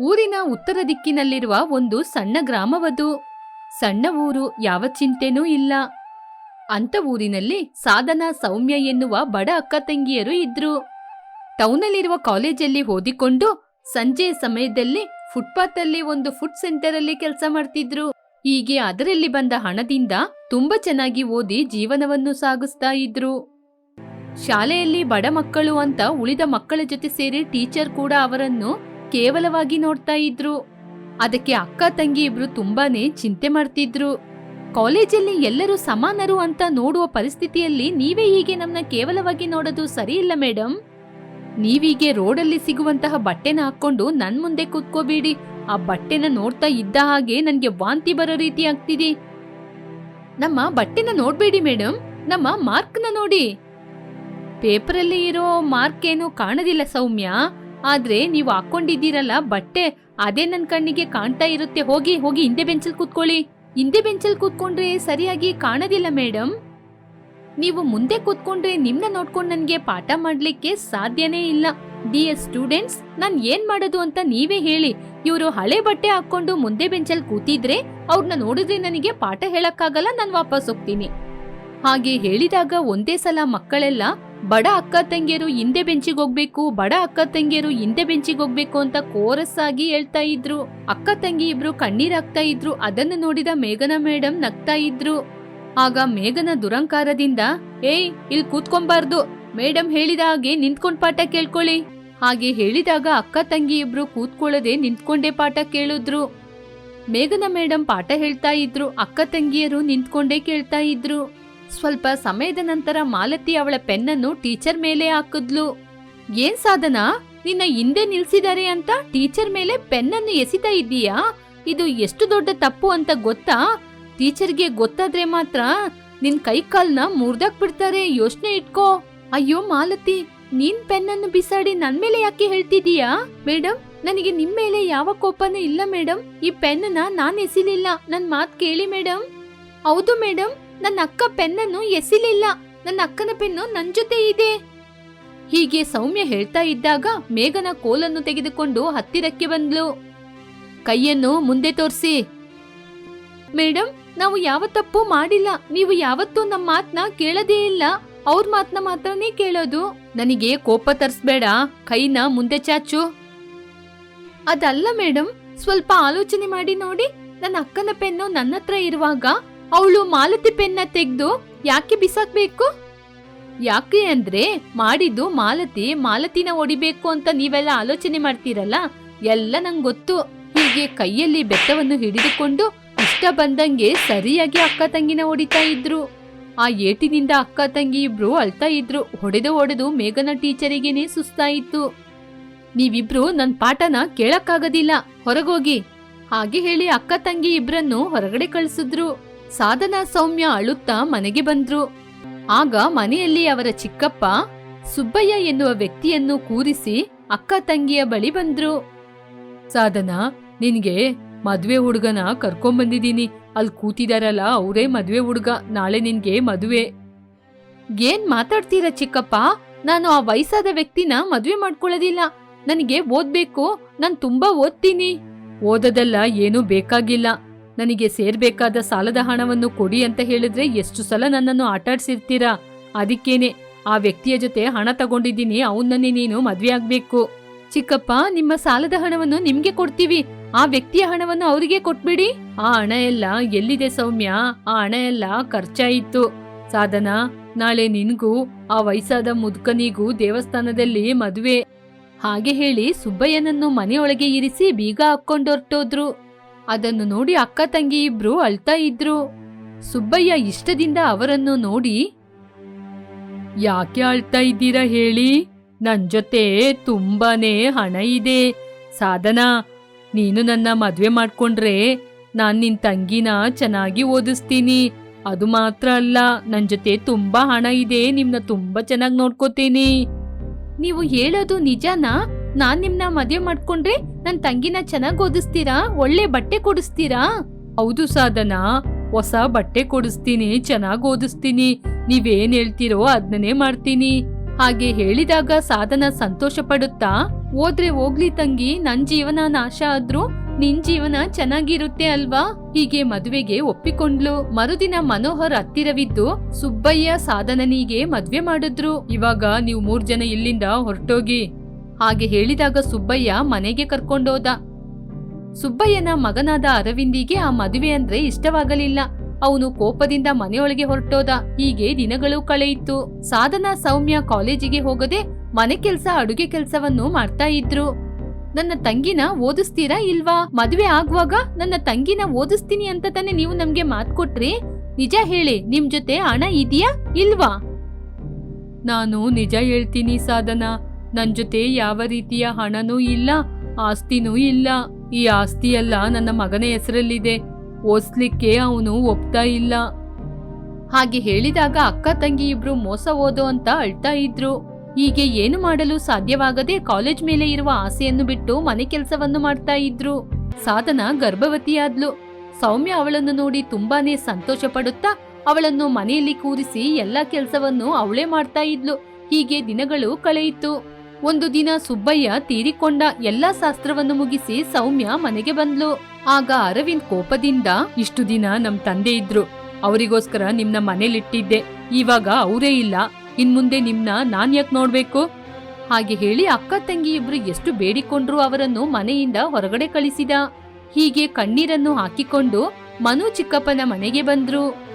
ಊರಿನ ಉತ್ತರ ದಿಕ್ಕಿನಲ್ಲಿರುವ ಒಂದು ಸಣ್ಣ ಗ್ರಾಮವದು. ಸಣ್ಣ ಊರು, ಯಾವ ಚಿಂತೆನೂ ಇಲ್ಲ. ಅಂತ ಊರಿನಲ್ಲಿ ಸಾಧನ ಸೌಮ್ಯ ಎನ್ನುವ ಬಡ ಅಕ್ಕ ತಂಗಿಯರು ಇದ್ರು. ಟೌನಲ್ಲಿರುವ ಕಾಲೇಜಲ್ಲಿ ಓದಿಕೊಂಡು ಸಂಜೆ ಸಮಯದಲ್ಲಿ ಫುಟ್ಪಾತ್ ಅಲ್ಲಿ ಒಂದು ಫುಡ್ ಸೆಂಟರ್ ಅಲ್ಲಿ ಕೆಲಸ ಮಾಡ್ತಿದ್ರು. ಹೀಗೆ ಅದರಲ್ಲಿ ಬಂದ ಹಣದಿಂದ ತುಂಬಾ ಚೆನ್ನಾಗಿ ಓದಿ ಜೀವನವನ್ನು ಸಾಗಿಸ್ತಾ ಇದ್ರು. ಶಾಲೆಯಲ್ಲಿ ಬಡ ಮಕ್ಕಳು ಅಂತ ಉಳಿದ ಮಕ್ಕಳ ಜೊತೆ ಸೇರಿ ಟೀಚರ್ ಕೂಡ ಅವರನ್ನು ಕೇವಲವಾಗಿ ನೋಡ್ತಾ ಇದ್ರು. ಅದಕ್ಕೆ ಅಕ್ಕ ತಂಗಿ ಇಬ್ರು ತುಂಬಾನೇ ಚಿಂತೆ ಮಾಡ್ತಿದ್ರು. ಕಾಲೇಜಲ್ಲಿ ಎಲ್ಲರೂ ಸಮಾನರು ಅಂತ ನೋಡುವ ಪರಿಸ್ಥಿತಿಯಲ್ಲಿ ನೀವೇ ಹೀಗೆ ನಮ್ನ ಕೇವಲವಾಗಿ ನೋಡೋದು ಸರಿ ಇಲ್ಲ ಮೇಡಮ್ ನೀವೀಗೆ ರೋಡಲ್ಲಿ ಸಿಗುವಂತಹ ಬಟ್ಟೆನ ಹಾಕೊಂಡು ನನ್ ಮುಂದೆ ಕೂತ್ಕೋಬೇಡಿ. ಆ ಬಟ್ಟೆನ ನೋಡ್ತಾ ಇದ್ದ ಹಾಗೆ ನನ್ಗೆ ವಾಂತಿ ಬರೋ ರೀತಿ ಆಗ್ತಿದೆ. ನಮ್ಮ ಬಟ್ಟೆನ ನೋಡ್ಬೇಡಿ ಮೇಡಮ್ ನಮ್ಮ ಮಾರ್ಕ್ನ ನೋಡಿ. ಪೇಪರಲ್ಲಿ ಇರೋ ಮಾರ್ಕ್ ಏನು ಕಾಣದಿಲ್ಲ ಸೌಮ್ಯ. ಆದ್ರೆ ನೀವು ಹಾಕೊಂಡಿದ್ದೀರಲ್ಲ, ಬಟ್ಟೆ ಅದೇ ನನ್ ಕಣ್ಣಿಗೆ ಕಾಣ್ತಾ ಇರುತ್ತೆ. ಹೋಗಿ ಹೋಗಿ ಹಿಂದೆ ಬೆಂಚಲ್ ಕೂತ್ಕೊಳ್ಳಿ. ಹಿಂದೆ ಬೆಂಚಲ್ ಕೂತ್ಕೊಂಡ್ರೆ ಸರಿಯಾಗಿ ಕಾಣೋದಿಲ್ಲ ಮೇಡಮ್ ನೀವು ಮುಂದೆ ಕೂತ್ಕೊಂಡ್ರೆ ನಿಮ್ನ ನೋಡ್ಕೊಂಡು ನನಗೆ ಪಾಠ ಮಾಡ್ಲಿಕ್ಕೆ ಸಾಧ್ಯನೇ ಇಲ್ಲ. ಡಿಯರ್ ಸ್ಟೂಡೆಂಟ್ಸ್ ನಾನ್ ಏನ್ ಮಾಡೋದು ಅಂತ ನೀವೇ ಹೇಳಿ. ಇವರು ಹಳೆ ಬಟ್ಟೆ ಹಾಕೊಂಡು ಮುಂದೆ ಬೆಂಚಲ್ ಕೂತಿದ್ರೆ ಅವ್ರನ್ನ ನೋಡಿದ್ರೆ ನನಗೆ ಪಾಠ ಹೇಳಕ್ಕಾಗಲ್ಲ, ನಾನು ವಾಪಸ್ ಹೋಗ್ತೀನಿ. ಹಾಗೆ ಹೇಳಿದಾಗ ಒಂದೇ ಸಲ ಮಕ್ಕಳೆಲ್ಲ ಬಡ ಅಕ್ಕ ತಂಗಿಯರು ಹಿಂದೆ ಬೆಂಚಿಗೆ ಹೋಗ್ಬೇಕು, ಬಡ ಅಕ್ಕ ತಂಗಿಯರು ಹಿಂದೆ ಬೆಂಚಿಗೆ ಹೋಗ್ಬೇಕು ಅಂತ ಕೋರಸ್ ಆಗಿ ಹೇಳ್ತಾ ಇದ್ರು. ಅಕ್ಕ ತಂಗಿ ಇಬ್ರು ಕಣ್ಣೀರಾಗ್ತಾ ಇದ್ರು, ಅದನ್ನು ನೋಡಿದ ಮೇಘನ ಮೇಡಮ್ ನಗ್ತಾ ಇದ್ರು. ಆಗ ಮೇಘನ ದುರಂಕಾರದಿಂದ, ಏಯ್ ಇಲ್ಲಿ ಕೂತ್ಕೊಂಬಾರ್ದು. ಮೇಡಮ್ ಹೇಳಿದ ಹಾಗೆ ನಿಂತ್ಕೊಂಡ್ ಪಾಠ ಕೇಳ್ಕೊಳ್ಳಿ. ಹಾಗೆ ಹೇಳಿದಾಗ ಅಕ್ಕ ತಂಗಿ ಇಬ್ರು ಕೂತ್ಕೊಳ್ಳದೆ ನಿಂತ್ಕೊಂಡೇ ಪಾಠ ಕೇಳಿದ್ರು. ಮೇಘನ ಮೇಡಮ್ ಪಾಠ ಹೇಳ್ತಾ ಇದ್ರು, ಅಕ್ಕ ತಂಗಿಯರು ನಿಂತ್ಕೊಂಡೇ ಕೇಳ್ತಾ ಇದ್ರು. ಸ್ವಲ್ಪ ಸಮಯದ ನಂತರ ಮಾಲತಿ ಅವಳ ಪೆನ್ನನ್ನು ಟೀಚರ್ ಮೇಲೆ ಹಾಕಿದ್ಲು. ಏನ್ ಸಾಧನ, ನಿನ್ನ ಹಿಂದೆ ನಿಲ್ಸಿದಾರೆ ಅಂತ ಟೀಚರ್ ಮೇಲೆ ಪೆನ್ನನ್ನು ಎಸಿತಾ ಇದ್ದೀಯಾ? ಇದು ಎಷ್ಟು ದೊಡ್ಡ ತಪ್ಪು ಅಂತ ಗೊತ್ತಾ? ಟೀಚರ್ಗೆ ಗೊತ್ತಾದ್ರೆ ಮಾತ್ರ ನಿನ್ ಕೈ ಕಾಲ್ನ ಮುರ್ದಾಕ್ ಬಿಡ್ತಾರೆ, ಯೋಚನೆ ಇಟ್ಕೋ. ಅಯ್ಯೋ ಮಾಲತಿ, ನೀನ್ ಪೆನ್ನನ್ನು ಬಿಸಾಡಿ ನನ್ ಮೇಲೆ ಯಾಕೆ ಹೇಳ್ತಿದೀಯಾ ಮೇಡಮ್ ನನಗೆ ನಿಮ್ ಮೇಲೆ ಯಾವ ಕೋಪನೂ ಇಲ್ಲ ಮೇಡಮ್ ಈ ಪೆನ್ನ ನಾನ್ ಎಸಿಲಿಲ್ಲ. ನನ್ ಮಾತ್ ಕೇಳಿ ಮೇಡಮ್ ಹೌದು ಮೇಡಮ್ ನನ್ನ ಅಕ್ಕ ಪೆನ್ನನ್ನು ಎಸಿಲಿಲ್ಲ. ನನ್ನ ಅಕ್ಕನ ಪೆನ್ನು ನನ್ ಜೊತೆ ಇದೆ. ಹೀಗೆ ಸೌಮ್ಯ ಹೇಳ್ತಾ ಇದ್ದಾಗ ಮೇಘನ ಕೋಲನ್ನು ತೆಗೆದುಕೊಂಡು ಹತ್ತಿರಕ್ಕೆ ಬಂದ್ಲು. ಕೈಯನ್ನು ಮುಂದೆ ತೋರಿಸಿ. ಮೇಡಮ್ ನಾವು ಯಾವ ತಪ್ಪು ಮಾಡಿಲ್ಲ. ನೀವು ಯಾವತ್ತೂ ನಮ್ಮ ಮಾತನ್ನ ಕೇಳದೇ ಇಲ್ಲ. ಅವ್ರ ಮಾತನ್ನ ಮಾತ್ರನೇ ಕೇಳೋದು. ನನಗೆ ಕೋಪ ತರಿಸ್ಬೇಡ. ಕೈನ ಮುಂದೆ ಚಾಚು. ಅದಲ್ಲ ಮೇಡಮ್ ಸ್ವಲ್ಪ ಆಲೋಚನೆ ಮಾಡಿ ನೋಡಿ. ನನ್ನ ಅಕ್ಕನ ಪೆನ್ನು ನನ್ನ ಹತ್ರ ಇರುವಾಗ ಅವಳು ಮಾಲತಿ ಪೆನ್ನ ತೆಗೆದು ಯಾಕೆ ಬಿಸಾಕ್ಬೇಕು? ಯಾಕೆ ಅಂದ್ರೆ ಮಾಡಿದ್ದು ಮಾಲತಿ ಮಾಲತಿನ ಹೊಡಿಬೇಕು ಅಂತ ನೀವೆಲ್ಲ ಆಲೋಚನೆ ಮಾಡ್ತೀರಲ್ಲ? ಎಲ್ಲ ನಂಗೆ ಗೊತ್ತು. ಹೀಗೆ ಕೈಯಲ್ಲಿ ಬೆತ್ತವನ್ನು ಹಿಡಿದುಕೊಂಡು ಇಷ್ಟ ಬಂದಂಗೆ ಸರಿಯಾಗಿ ಅಕ್ಕ ತಂಗಿನ ಹೊಡಿತಾ ಇದ್ರು. ಆ ಏಟಿನಿಂದ ಅಕ್ಕ ತಂಗಿ ಇಬ್ರು ಅಳ್ತಾ ಇದ್ರು. ಹೊಡೆದು ಹೊಡೆದು ಮೇಘನ ಟೀಚರಿಗೇನೆ ಸುಸ್ತಾಯಿತು ನೀವಿಬ್ರು ನನ್ನ ಪಾಠನ ಕೇಳಕ್ಕಾಗದಿಲ್ಲ. ಹೊರಗೋಗಿ. ಹಾಗೆ ಹೇಳಿ ಅಕ್ಕ ತಂಗಿ ಇಬ್ರನ್ನು ಹೊರಗಡೆ ಕಳಿಸಿದ್ರು. ಸಾಧನಾ ಸೌಮ್ಯ ಅಳುತ್ತಾ ಮನೆಗೆ ಬಂದ್ರು. ಆಗ ಮನೆಯಲ್ಲಿ ಅವರ ಚಿಕ್ಕಪ್ಪ, ಸುಬ್ಬಯ್ಯ ಎನ್ನುವ ವ್ಯಕ್ತಿಯನ್ನು ಕೂರಿಸಿ ಅಕ್ಕ ತಂಗಿಯ ಬಳಿ ಬಂದ್ರು. ಸಾಧನ, ನಿನ್ಗೆ ಮದ್ವೆ ಹುಡುಗನ ಕರ್ಕೊಂಬಂದಿದೀನಿ ಅಲ್ಲಿ ಕೂತಿದಾರಲ್ಲ, ಅವರೇ ಮದ್ವೆ ಹುಡುಗ, ನಾಳೆ ನಿನ್ಗೆ ಮದುವೆ. ಏನ್ ಮಾತಾಡ್ತೀರ ಚಿಕ್ಕಪ್ಪ? ನಾನು ಆ ವಯಸ್ಸಾದ ವ್ಯಕ್ತಿನ ಮದ್ವೆ ಮಾಡ್ಕೊಳ್ಳೋದಿಲ್ಲ. ನನಗೆ ಓದ್ಬೇಕು, ನಾನು ತುಂಬಾ ಓದ್ತೀನಿ. ಓದೋದೆಲ್ಲ ಏನೂ ಬೇಕಾಗಿಲ್ಲ. ನನಗೆ ಸೇರ್ಬೇಕಾದ ಸಾಲದ ಹಣವನ್ನು ಕೊಡಿ ಅಂತ ಹೇಳಿದ್ರೆ ಎಷ್ಟು ಸಲ ನನ್ನನ್ನು ಆಟಾಡ್ಸಿರ್ತೀರಾ? ಅದಕ್ಕೇನೆ. ಆ ವ್ಯಕ್ತಿಯ ಜೊತೆ ಹಣ ತಗೊಂಡಿದ್ದೀನಿ, ಅವನನ್ನೇ ನೀನು ಮದ್ವೆ ಆಗ್ಬೇಕು. ಚಿಕ್ಕಪ್ಪ, ನಿಮ್ಮ ಸಾಲದ ಹಣವನ್ನು ನಿಮ್ಗೆ ಕೊಡ್ತೀವಿ. ಆ ವ್ಯಕ್ತಿಯ ಹಣವನ್ನು ಅವರಿಗೆ ಕೊಟ್ಬಿಡಿ. ಆ ಹಣ ಎಲ್ಲ ಎಲ್ಲಿದೆ ಸೌಮ್ಯ? ಆ ಹಣ ಎಲ್ಲ ಖರ್ಚಾಯಿತು. ಸಾಧನ, ನಾಳೆ ನಿನ್ಗೂ, ಆ ವಯಸ್ಸಾದ ಮುದುಕನಿಗೂ ದೇವಸ್ಥಾನದಲ್ಲಿ ಮದುವೆ. ಹಾಗೆ ಹೇಳಿ ಸುಬ್ಬಯ್ಯನನ್ನು ಮನೆಯೊಳಗೆ ಇರಿಸಿ ಬೀಗ ಹಾಕೊಂಡೊರ್ಟೋದ್ರು ಅದನ್ನು ನೋಡಿ ಅಕ್ಕ ತಂಗಿ ಇಬ್ರು ಅಳ್ತಾ ಇದ್ರು. ಸುಬ್ಬಯ್ಯ ಇಷ್ಟದಿಂದ ಅವರನ್ನು ನೋಡಿ, ಯಾಕೆ ಅಳ್ತಾ ಇದ್ದೀರಾ ಹೇಳಿ? ನನ್ ಜೊತೆ ತುಂಬಾನೇ ಹಣ ಇದೆ. ಸಾಧನ, ನೀನು ನನ್ನ ಮದ್ವೆ ಮಾಡ್ಕೊಂಡ್ರೆ ನಾನ್ ನಿನ್ ತಂಗಿನ ಚೆನ್ನಾಗಿ ಓದಿಸ್ತೀನಿ. ಅದು ಮಾತ್ರ ಅಲ್ಲ, ನನ್ ಜೊತೆ ತುಂಬಾ ಹಣ ಇದೆ, ನಿಮ್ನ ತುಂಬಾ ಚೆನ್ನಾಗಿ ನೋಡ್ಕೋತೀನಿ. ನೀವು ಹೇಳೋದು ನಿಜನಾ? ನಾನ್ ನಿಮ್ನ ಮದ್ವೆ ಮಾಡ್ಕೊಂಡ್ರೆ ನನ್ ತಂಗಿನ ಚೆನ್ನಾಗ್ ಓದಿಸ್ತೀರಾ? ಒಳ್ಳೆ ಬಟ್ಟೆ ಕೊಡಿಸ್ತೀರಾ? ಹೌದು ಸಾಧನ, ಹೊಸ ಬಟ್ಟೆ ಕೊಡಿಸ್ತೀನಿ, ಚೆನ್ನಾಗ್ ಓದಿಸ್ತೀನಿ. ನೀವೇನ್ ಹೇಳ್ತೀರೋ ಅದನ್ನೇ ಮಾಡ್ತೀನಿ. ಹಾಗೆ ಹೇಳಿದಾಗ ಸಾಧನ ಸಂತೋಷ ಪಡುತ್ತಾ, ಹೋದ್ರೆ ಹೋಗ್ಲಿ ತಂಗಿ, ನನ್ ಜೀವನ ನಾಶ ಆದ್ರೂ ನಿನ್ ಜೀವನ ಚೆನ್ನಾಗಿರುತ್ತೆ ಅಲ್ವಾ? ಹೀಗೆ ಮದುವೆಗೆ ಒಪ್ಪಿಕೊಂಡ್ಲು. ಮರುದಿನ ಮನೋಹರ್ ಹತ್ತಿರವಿದ್ದು ಸುಬ್ಬಯ್ಯ ಸಾಧನನಿಗೆ ಮದ್ವೆ ಮಾಡಿದ್ರು. ಇವಾಗ ನೀವು ಮೂರ್ ಜನ ಇಲ್ಲಿಂದ ಹೊರಟೋಗಿ ಹಾಗೆ ಹೇಳಿದಾಗ ಸುಬ್ಬಯ್ಯ ಮನೆಗೆ ಕರ್ಕೊಂಡೋದ. ಸುಬ್ಬಯ್ಯನ ಮಗನಾದ ಅರವಿಂದಿಗೆ ಆ ಮದುವೆ ಅಂದ್ರೆ ಇಷ್ಟವಾಗಲಿಲ್ಲ. ಅವನು ಕೋಪದಿಂದ ಮನೆಯೊಳಗೆ ಹೊರಟೋದ. ಹೀಗೆ ದಿನಗಳು ಕಳೆಯಿತು ಸಾಧನಾ, ಸೌಮ್ಯ ಕಾಲೇಜಿಗೆ ಹೋಗದೆ ಮನೆ ಕೆಲ್ಸ, ಅಡುಗೆ ಕೆಲ್ಸವನ್ನು ಮಾಡ್ತಾ ಇದ್ರು. ನನ್ನ ತಂಗಿನ ಓದಿಸ್ತೀರಾ ಇಲ್ವಾ? ಮದುವೆ ಆಗುವಾಗ ನನ್ನ ತಂಗಿನ ಓದಿಸ್ತೀನಿ ಅಂತ ತಾನೆ ನೀವು ನಮ್ಗೆ ಮಾತು ಕೊಟ್ರಿ? ನಿಜ ಹೇಳಿ, ನಿಮ್ ಜೊತೆ ಹಣ ಇದೆಯಾ ಇಲ್ವಾ? ನಾನು ನಿಜ ಹೇಳ್ತೀನಿ ಸಾಧನಾ. ನನ್ ಜೊತೆ ಯಾವ ರೀತಿಯ ಹಣನೂ ಇಲ್ಲ, ಆಸ್ತಿನೂ ಇಲ್ಲ. ಈ ಆಸ್ತಿ ನನ್ನ ಮಗನ ಹೆಸರಲ್ಲಿದೆ. ಓದ್ಸ್ಲಿಕ್ಕೆ ಅವನು ಒಪ್ತಾ ಇಲ್ಲ. ಹಾಗೆ ಹೇಳಿದಾಗ ಅಕ್ಕ ತಂಗಿ ಇಬ್ರು ಮೋಸ ಓದು ಅಂತ ಅಳ್ತಾ ಇದ್ರು. ಹೀಗೆ ಏನು ಮಾಡಲು ಸಾಧ್ಯವಾಗದೆ ಕಾಲೇಜ್ ಮೇಲೆ ಇರುವ ಆಸೆಯನ್ನು ಬಿಟ್ಟು ಮನೆ ಕೆಲಸವನ್ನು ಮಾಡ್ತಾ ಇದ್ರು. ಸಾಧನ ಗರ್ಭವತಿಯಾದ್ಲು. ಸೌಮ್ಯ ಅವಳನ್ನು ನೋಡಿ ತುಂಬಾನೇ ಸಂತೋಷ ಪಡುತ್ತಾ ಅವಳನ್ನು ಮನೆಯಲ್ಲಿ ಕೂರಿಸಿ ಎಲ್ಲಾ ಕೆಲಸವನ್ನು ಅವಳೇ ಮಾಡ್ತಾ ಇದ್ಲು. ಹೀಗೆ ದಿನಗಳು ಕಳೆಯಿತು. ಒಂದು ದಿನ ಸುಬ್ಬಯ್ಯ ತೀರಿಕೊಂಡ ಎಲ್ಲಾ ಶಾಸ್ತ್ರವನ್ನು ಮುಗಿಸಿ ಸೌಮ್ಯ ಮನೆಗೆ ಬಂದ್ಲು. ಆಗ ಅರವಿಂದ್ ಕೋಪದಿಂದ, ಇಷ್ಟು ದಿನ ನಮ್ ತಂದೆ ಇದ್ರು. ಅವರಿಗೋಸ್ಕರ ನಿಮ್ನ ಮನೇಲಿಟ್ಟಿದ್ದೆ. ಇವಾಗ ಅವರೇ ಇಲ್ಲ. ಇನ್ಮುಂದೆ ನಿಮ್ನ ನಾನ್ ಯಾಕೆ ನೋಡ್ಬೇಕು? ಹಾಗೆ ಹೇಳಿ ಅಕ್ಕ ತಂಗಿ ಇಬ್ರು ಎಷ್ಟು ಬೇಡಿಕೊಂಡ್ರು ಅವರನ್ನು ಮನೆಯಿಂದ ಹೊರಗಡೆ ಕಳಿಸಿದ. ಹೀಗೆ ಕಣ್ಣೀರನ್ನು ಹಾಕಿಕೊಂಡು ಮನು ಚಿಕ್ಕಪ್ಪನ ಮನೆಗೆ ಬಂದ್ರು.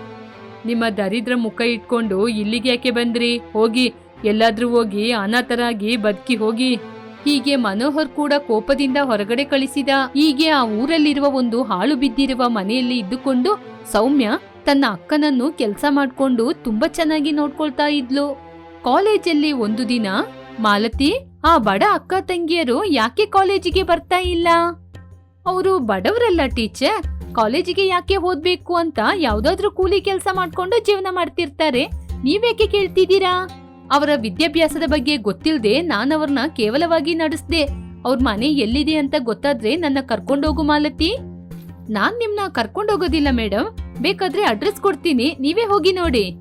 ನಿಮ್ಮ ದರಿದ್ರ ಮುಖ ಇಟ್ಕೊಂಡು ಇಲ್ಲಿಗೆ ಯಾಕೆ ಬಂದ್ರಿ? ಹೋಗಿ ಎಲ್ಲಾದ್ರೂ ಹೋಗಿ ಅನಾಥರಾಗಿ ಬದುಕಿ ಹೋಗಿ. ಹೀಗೆ ಮನೋಹರ್ ಕೂಡ ಕೋಪದಿಂದ ಹೊರಗಡೆ ಕಳಿಸಿದ. ಹೀಗೆ ಆ ಊರಲ್ಲಿರುವ ಒಂದು ಹಾಳು ಬಿದ್ದಿರುವ ಮನೆಯಲ್ಲಿ ಇದ್ದುಕೊಂಡು ಸೌಮ್ಯ ತನ್ನ ಅಕ್ಕನನ್ನು ಕೆಲಸ ಮಾಡಿಕೊಂಡು ತುಂಬಾ ಚೆನ್ನಾಗಿ ನೋಡ್ಕೊಳ್ತಾ ಇದ್ಲು. ಕಾಲೇಜಲ್ಲಿ ಒಂದು ದಿನ, ಮಾಲತಿ, ಆ ಬಡ ಅಕ್ಕ ತಂಗಿಯರು ಯಾಕೆ ಕಾಲೇಜಿಗೆ ಬರ್ತಾ ಇಲ್ಲ? ಅವರು ಬಡವರಲ್ಲ ಟೀಚರ್, ಕಾಲೇಜಿಗೆ ಯಾಕೆ ಓದ್ಬೇಕು ಅಂತ ಯಾವ್ದಾದ್ರೂ ಕೂಲಿ ಕೆಲಸ ಮಾಡ್ಕೊಂಡು ಜೀವನ ಮಾಡ್ತಿರ್ತಾರೆ. ನೀವ್ಯಾಕೆ ಕೇಳ್ತಿದ್ದೀರಾ? ಅವರ ವಿದ್ಯಾಭ್ಯಾಸದ ಬಗ್ಗೆ ಗೊತ್ತಿಲ್ಲದೆ ನಾನವ್ರನ್ನ ಕೇವಲವಾಗಿ ನಡೆಸ್ದೆ. ಅವ್ರ ಮನೆ ಎಲ್ಲಿದೆ ಅಂತ ಗೊತ್ತಾದ್ರೆ ನನ್ನ ಕರ್ಕೊಂಡೋಗು ಮಾಲತಿ. ನಾನ್ ನಿಮ್ನ ಕರ್ಕೊಂಡೋಗೋದಿಲ್ಲ ಮೇಡಮ್ ಬೇಕಾದ್ರೆ ಅಡ್ರೆಸ್ ಕೊಡ್ತೀನಿ. ನೀವೇ ಹೋಗಿ ನೋಡಿ.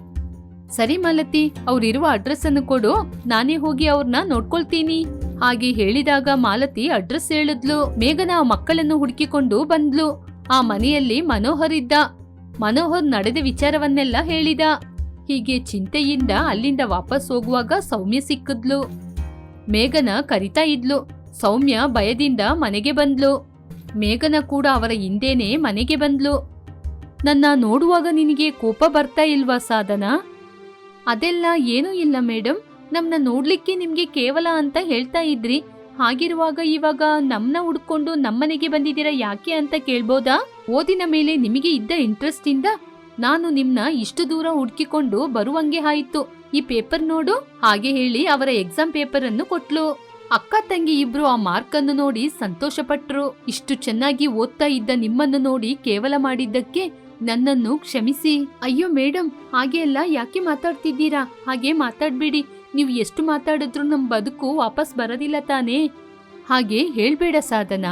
ಸರಿ ಮಾಲತಿ ಅವ್ರಿರುವ ಅಡ್ರೆಸ್ ಅನ್ನು ಕೊಡು. ನಾನೇ ಹೋಗಿ ಅವ್ರನ್ನ ನೋಡ್ಕೊಳ್ತೀನಿ. ಹಾಗೆ ಹೇಳಿದಾಗ ಮಾಲತಿ ಅಡ್ರೆಸ್ ಹೇಳಿದ್ಲು. ಮೇಘನ ಆ ಮಕ್ಕಳನ್ನು ಹುಡುಕಿಕೊಂಡು ಬಂದ್ಲು. ಆ ಮನೆಯಲ್ಲಿ ಮನೋಹರ್ ಇದ್ದ. ಮನೋಹರ್ ನಡೆದ ವಿಚಾರವನ್ನೆಲ್ಲ ಹೇಳಿದ. ಹೀಗೆ ಚಿಂತೆಯಿಂದ ಅಲ್ಲಿಂದ ವಾಪಸ್ ಹೋಗುವಾಗ ಸೌಮ್ಯ ಸಿಕ್ಕಿದ್ಲು. ಮೇಘನ ಕರಿತಾ ಇದ್ಲು. ಸೌಮ್ಯ ಭಯದಿಂದ ಮನೆಗೆ ಬಂದ್ಲು. ಮೇಘನ ಕೂಡ ಅವರ ಹಿಂದೇನೆ ಮನೆಗೆ ಬಂದ್ಲು. ನನ್ನ ನೋಡುವಾಗ ನಿನಗೆ ಕೋಪ ಬರ್ತಾ ಇಲ್ವಾ ಸಾಧನ? ಅದೆಲ್ಲ ಏನೂ ಇಲ್ಲ ಮೇಡಮ್ ನಮ್ಮನ್ನ ನೋಡ್ಲಿಕ್ಕೆ ನಿಮ್ಗೆ ಕೇವಲ ಅಂತ ಹೇಳ್ತಾ ಇದ್ರಿ. ಹಾಗಿರುವಾಗ ಇವಾಗ ನಮ್ಮನ್ನ ಹುಡ್ಕೊಂಡು ನಮ್ಮನೆಗೆ ಬಂದಿದ್ದೀರಾ ಯಾಕೆ ಅಂತ ಕೇಳ್ಬೋದಾ? ಓದಿನ ಮೇಲೆ ನಿಮಗೆ ಇದ್ದ ಇಂಟ್ರೆಸ್ಟ್ ಇಂದ ನಾನು ನಿಮ್ನ ಇಷ್ಟು ದೂರ ಹುಡ್ಕಿಕೊಂಡು ಬರುವಂಗೆ ಆಯಿತು. ಈ ಪೇಪರ್ ನೋಡು, ಹಾಗೆ ಹೇಳಿ ಅವರ ಎಕ್ಸಾಮ್ ಪೇಪರ್ ಅನ್ನು ಕೊಟ್ಲು. ಅಕ್ಕ ತಂಗಿ ಇಬ್ರು ಆ ಮಾರ್ಕ್ ಅನ್ನು ನೋಡಿ ಸಂತೋಷಪಟ್ರು. ಇಷ್ಟು ಚೆನ್ನಾಗಿ ಓದ್ತಾ ಇದ್ದ ನಿಮ್ಮನ್ನು ನೋಡಿ ಕೇವಲ ಮಾಡಿದ್ದಕ್ಕೆ ನನ್ನನ್ನು ಕ್ಷಮಿಸಿ. ಅಯ್ಯೋ ಮೇಡಮ್ ಹಾಗೆ ಎಲ್ಲ ಯಾಕೆ ಮಾತಾಡ್ತಿದ್ದೀರಾ? ಹಾಗೆ ಮಾತಾಡ್ಬೇಡಿ. ನೀವು ಎಷ್ಟು ಮಾತಾಡಿದ್ರು ನಮ್ ಬದುಕು ವಾಪಸ್ ಬರೋದಿಲ್ಲ ತಾನೇ. ಹಾಗೆ ಹೇಳ್ಬೇಡ ಸಾಧನ.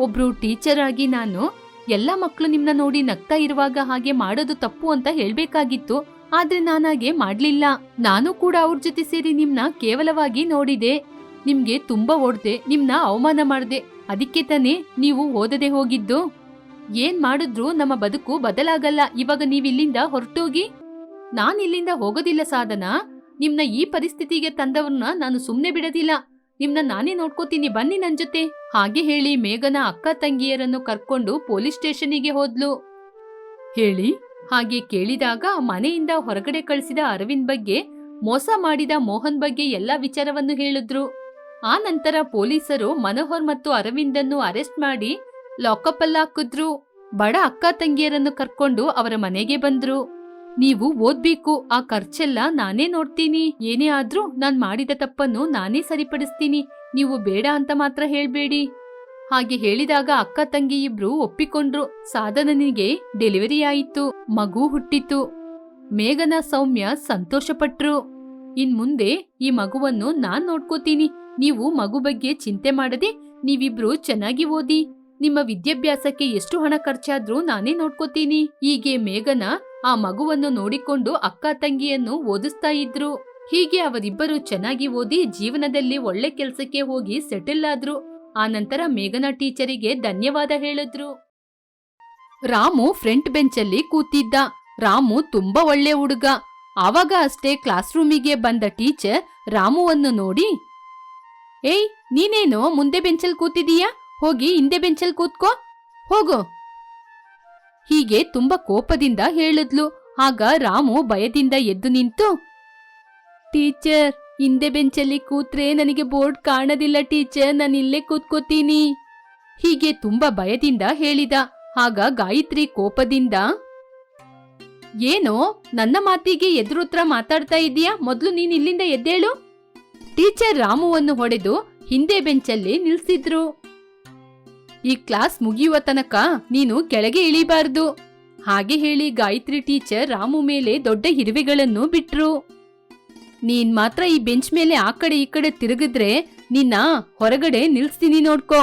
ಒಬ್ರು ಟೀಚರ್ ಆಗಿ ನಾನು ಎಲ್ಲ ಮಕ್ಕಳು ನಿಮ್ನ ನೋಡಿ ನಗ್ತಾ ಇರುವಾಗ ಹಾಗೆ ಮಾಡೋದು ತಪ್ಪು ಅಂತ ಹೇಳ್ಬೇಕಾಗಿತ್ತು, ಆದ್ರೆ ನಾನಾಗೆ ಮಾಡ್ಲಿಲ್ಲ. ನಾನು ಕೂಡ ಅವ್ರ ಜೊತೆ ಸೇರಿ ನಿಮ್ನ ಕೇವಲವಾಗಿ ನೋಡಿದೆ. ನಿಮ್ಗೆ ತುಂಬಾ ಓಡ್ದೆ, ನಿಮ್ನ ಅವಮಾನ ಮಾಡ್ದೆ. ಅದಕ್ಕೆ ತಾನೇ ನೀವು ಓದದೆ ಹೋಗಿದ್ದು? ಏನ್ ಮಾಡಿದ್ರು ನಮ್ಮ ಬದುಕು ಬದಲಾಗಲ್ಲ. ಇವಾಗ ನೀವಿಲ್ಲಿಂದ ಹೊರಟೋಗಿ? ನಾನಿಲ್ಲಿಂದ ಹೋಗೋದಿಲ್ಲ ಸಾಧನ? ನಿಮ್ನ ಈ ಪರಿಸ್ಥಿತಿಗೆ ತಂದವ್ರನ್ನ ನಾನು ಸುಮ್ನೆ ಬಿಡೋದಿಲ್ಲ. ನಿಮ್ನ ನಾನೇ ನೋಡ್ಕೋತೀನಿ, ಬನ್ನಿ ನನ್ ಜೊತೆ. ಹಾಗೆ ಹೇಳಿ ಮೇಘನ ಅಕ್ಕ ತಂಗಿಯರನ್ನು ಕರ್ಕೊಂಡು ಪೊಲೀಸ್ ಸ್ಟೇಷನಿಗೆ ಹೋದ್ಲು. ಹೇಳಿ? ಹಾಗೆ ಕೇಳಿದಾಗ ಮನೆಯಿಂದ ಹೊರಗಡೆ ಕಳಿಸಿದ ಅರವಿಂದ್ ಬಗ್ಗೆ, ಮೋಸ ಮಾಡಿದ ಮೋಹನ್ ಬಗ್ಗೆ ಎಲ್ಲ ವಿಚಾರವನ್ನು ಹೇಳಿದ್ರು. ಆ ನಂತರ ಪೊಲೀಸರು ಮನೋಹರ್ ಮತ್ತು ಅರವಿಂದನ್ನು ಅರೆಸ್ಟ್ ಮಾಡಿ ಲಾಕಪ್ ಅಲ್ಲಿ ಹಾಕಿದ್ರು. ಬಡ ಅಕ್ಕ ತಂಗಿಯರನ್ನು ಕರ್ಕೊಂಡು ಅವರ ಮನೆಗೆ ಬಂದ್ರು. ನೀವು ಓದ್ಬೇಕು, ಆ ಖರ್ಚೆಲ್ಲ ನಾನೇ ನೋಡ್ತೀನಿ. ಏನೇ ಆದ್ರೂ ನಾನ್ ಮಾಡಿದ ತಪ್ಪನ್ನು ನಾನೇ ಸರಿಪಡಿಸ್ತೀನಿ. ನೀವು ಬೇಡ ಅಂತ ಮಾತ್ರ ಹೇಳ್ಬೇಡಿ. ಹಾಗೆ ಹೇಳಿದಾಗ ಅಕ್ಕ ತಂಗಿ ಇಬ್ರು ಒಪ್ಪಿಕೊಂಡ್ರು. ಸಾಧನನಿಗೆ ಡೆಲಿವರಿ ಆಯಿತು. ಮಗು ಹುಟ್ಟಿತು. ಮೇಘನ ಸೌಮ್ಯ ಸಂತೋಷಪಟ್ರು. ಇನ್ ಮುಂದೆ ಈ ಮಗುವನ್ನು ನಾನ್ ನೋಡ್ಕೋತೀನಿ. ನೀವು ಮಗು ಬಗ್ಗೆ ಚಿಂತೆ ಮಾಡದೆ ನೀವಿಬ್ರು ಚೆನ್ನಾಗಿ ಓದಿ. ನಿಮ್ಮ ವಿದ್ಯಾಭ್ಯಾಸಕ್ಕೆ ಎಷ್ಟು ಹಣ ಖರ್ಚಾದ್ರೂ ನಾನೇ ನೋಡ್ಕೋತೀನಿ. ಹೀಗೆ ಮೇಘನ ಆ ಮಗುವನ್ನು ನೋಡಿಕೊಂಡು ಅಕ್ಕ ತಂಗಿಯನ್ನು ಓದಿಸ್ತಾ ಇದ್ರು. ಹೀಗೆ ಅವರಿಬ್ಬರು ಚೆನ್ನಾಗಿ ಓದಿ ಜೀವನದಲ್ಲಿ ಒಳ್ಳೆ ಕೆಲಸಕ್ಕೆ ಹೋಗಿ ಸೆಟಲ್ ಆದ್ರು. ಆ ನಂತರ ಮೇಘನಾ ಟೀಚರಿಗೆ ಧನ್ಯವಾದ ಹೇಳಿದ್ರು. ರಾಮು ಫ್ರಂಟ್ ಬೆಂಚಲ್ಲಿ ಕೂತಿದ್ದ. ರಾಮು ತುಂಬಾ ಒಳ್ಳೆ ಹುಡುಗ. ಆವಾಗ ಅಷ್ಟೇ ಕ್ಲಾಸ್ ರೂಮಿಗೆ ಬಂದ ಟೀಚರ್ ರಾಮುವನ್ನು ನೋಡಿ, ಏಯ್, ನೀನೇನು ಮುಂದೆ ಬೆಂಚಲ್ಲಿ ಕೂತಿದೀಯಾ ಹೋಗಿ ಹಿಂದೆ ಬೆಂಚಲ್ಲಿ ಕೂತ್ಕೋ. ಹೋಗು. ಹೀಗೆ ತುಂಬಾ ಕೋಪದಿಂದ ಹೇಳಿದ್ಲು. ಆಗ ರಾಮು ಭಯದಿಂದ ಎದ್ದು ನಿಂತು, ಟೀಚರ್, ಹಿಂದೆ ಬೆಂಚಲ್ಲಿ ಕೂತ್ರೆ ನನಗೆ ಬೋರ್ಡ್ ಕಾಣದಿಲ್ಲ ಟೀಚರ್, ನಾನು ಇಲ್ಲೇ ಕೂತ್ಕೋತೀನಿ. ಹೀಗೆ ತುಂಬಾ ಭಯದಿಂದ ಹೇಳಿದ. ಆಗ ಗಾಯತ್ರಿ ಕೋಪದಿಂದ, ಏನೋ, ನನ್ನ ಮಾತಿಗೆ ಎದುರುತ್ರ ಮಾತಾಡ್ತಾ ಇದೀಯಾ ಮೊದ್ಲು ನೀನ್ ಇಲ್ಲಿಂದ ಎದ್ದೇಳು. ಟೀಚರ್ ರಾಮುವನ್ನು ಹೊಡೆದು ಹಿಂದೆ ಬೆಂಚಲ್ಲಿ ನಿಲ್ಸಿದ್ರು. ಈ ಕ್ಲಾಸ್ ಮುಗಿಯುವ ತನಕ ನೀನು ಕೆಳಗೆ ಇಳಿಬಾರ್ದು. ಹಾಗೆ ಹೇಳಿ ಗಾಯತ್ರಿ ಟೀಚರ್ ರಾಮು ಮೇಲೆ ದೊಡ್ಡ ಇರುವೆಗಳನ್ನು ಬಿಟ್ರು. ನೀನ್ ಮಾತ್ರ ಈ ಬೆಂಚ್ ಮೇಲೆ ಆ ಕಡೆ ಈ ಕಡೆ ತಿರುಗಿದ್ರೆ ನಿನ್ನ ಹೊರಗಡೆ ನಿಲ್ಸ್ತೀನಿ ನೋಡ್ಕೋ.